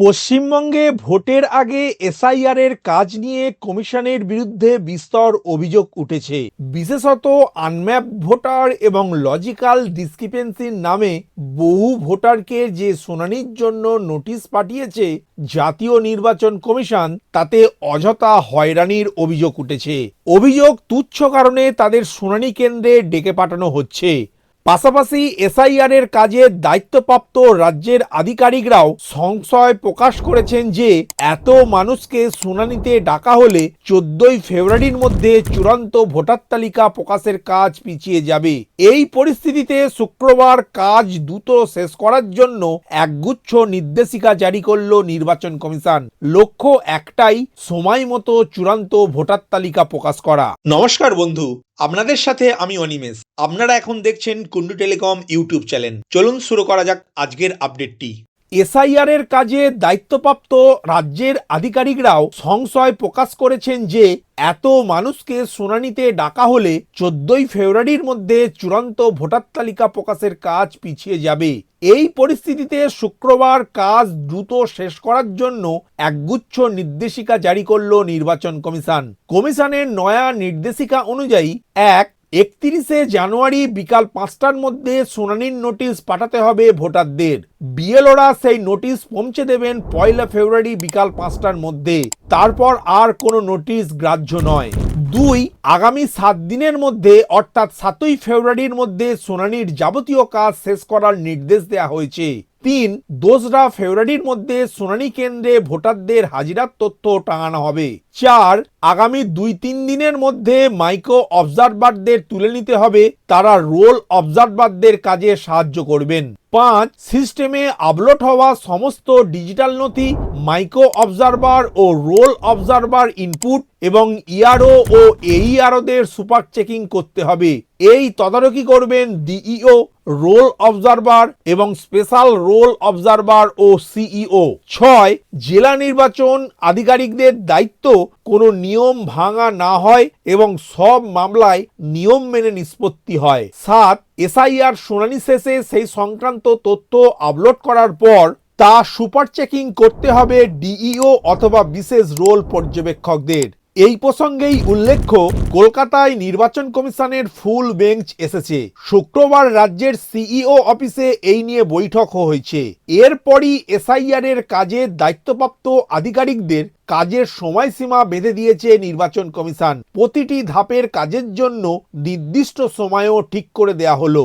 পশ্চিমবঙ্গে ভোটের আগে এসআইআর এর কাজ নিয়ে কমিশনের বিরুদ্ধে বিস্তর অভিযোগ উঠেছে। বিশেষত আনম্যাপ ভোটার এবং লজিক্যাল ডিসক্রিপেন্সির নামে বহু ভোটারকে যে শুনানির জন্য নোটিশ পাঠিয়েছে জাতীয় নির্বাচন কমিশন, তাতে অযথা হয়রানির অভিযোগ উঠেছে। অভিযোগ তুচ্ছ কারণে তাদের শুনানি কেন্দ্রে ডেকে পাঠানো হচ্ছে। পাশাপাশি এসআইআর এর কাজে দায়িত্বপ্রাপ্ত রাজ্যের আধিকারিকরাও সংশয় প্রকাশ করেছেন যে, এত মানুষকে শুনানিতে ডাকা হলে চোদ্দই ফেব্রুয়ারির মধ্যে চূড়ান্ত ভোটার তালিকা প্রকাশের কাজ পিছিয়ে যাবে। এই পরিস্থিতিতে শুক্রবার কাজ দ্রুত শেষ করার জন্য একগুচ্ছ নির্দেশিকা জারি করল নির্বাচন কমিশন। লক্ষ্য একটাই, সময় মতো চূড়ান্ত ভোটার তালিকা প্রকাশ করা। নমস্কার বন্ধু আপনাদের সাথে আমি অনিমেষ। আপনারা এখন দেখছেন কুন্ডু টেলিকম ইউটিউব চ্যানেল। চলুন শুরু করা যাক আজকের আপডেটটি। এসআইআর এর কাজে দায়িত্বপ্রাপ্ত রাজ্যের আধিকারিকরাও সংশয় প্রকাশ করেছেন যে, এত মানুষকে শুনানিতে ডাকা হলে চোদ্দই ফেব্রুয়ারির মধ্যে চূড়ান্ত ভোটার তালিকা প্রকাশের কাজ পিছিয়ে যাবে। এই পরিস্থিতিতে শুক্রবার কাজ দ্রুত শেষ করার জন্য একগুচ্ছ নির্দেশিকা জারি করল নির্বাচন কমিশন। কমিশনের নয়া নির্দেশিকা অনুযায়ী এক একত্রিশে জানুয়ারি বিকাল পাঁচটার মধ্যে শুনানির নোটিশ পাঠাতে হবে ভোটারদের। বিএলওরা সেই নোটিশ পৌঁছে দেবেন পয়লা ফেব্রুয়ারি বিকাল পাঁচটার মধ্যে। তারপর আর কোনো নোটিশ গ্রাহ্য নয়। দুই, আগামী সাত দিনের মধ্যে, অর্থাৎ সাতই ফেব্রুয়ারির মধ্যে শুনানির যাবতীয় কাজ শেষ করার নির্দেশ দেওয়া হয়েছে। তিন, দোসরা ফেব্রুয়ারির মধ্যে শুনানি কেন্দ্রে ভোটারদের হাজিরার তথ্য টাঙানো হবে। চার, আগামী দুই, তিন দিনের মধ্যে মাইক্রো অবজারভারদের তুলে নিতে হবে। তারা রোল অবজারভারদের কাজে সাহায্য করবেন। পাঁচ, সিস্টেমে আপলোড হওয়া সমস্ত ডিজিটাল নথি, মাইক্রো অবজারভার ও রোল অবজারভার ইনপুট এবং ইআরও ও এইআরওদের সুপার চেকিং করতে হবে। এই তদারকি করবেন ডিইও, রোল অবজারভার এবং স্পেশাল রোল অবজারভার ও সিইও। ছয়, জেলা নির্বাচন আধিকারিকদের দায়িত্ব কোনো নিয়ম ভাঙা না হয় এবং সব মামলায় নিয়ম মেনে নিষ্পত্তি হয়। সাত, এসআইআর শুনানি শেষে সেই সংক্রান্ত তথ্য আপলোড করার পর তা সুপার চেকিং করতে হবে ডিইও অথবা বিশেষ রোল পর্যবেক্ষকদের। এই প্রসঙ্গেই উল্লেখ্য, কলকাতায় নির্বাচন কমিশনের ফুল বেঞ্চ এসেছে। শুক্রবার রাজ্যের সিইও অফিসে এই নিয়ে বৈঠক হয়েছে। এরপরই এসআইআর এর কাজে দায়িত্বপ্রাপ্ত আধিকারিকদের কাজের সময়সীমা বেঁধে দিয়েছে নির্বাচন কমিশন। প্রতিটি ধাপের কাজের জন্য নির্দিষ্ট সময়ও ঠিক করে দেয়া হলো।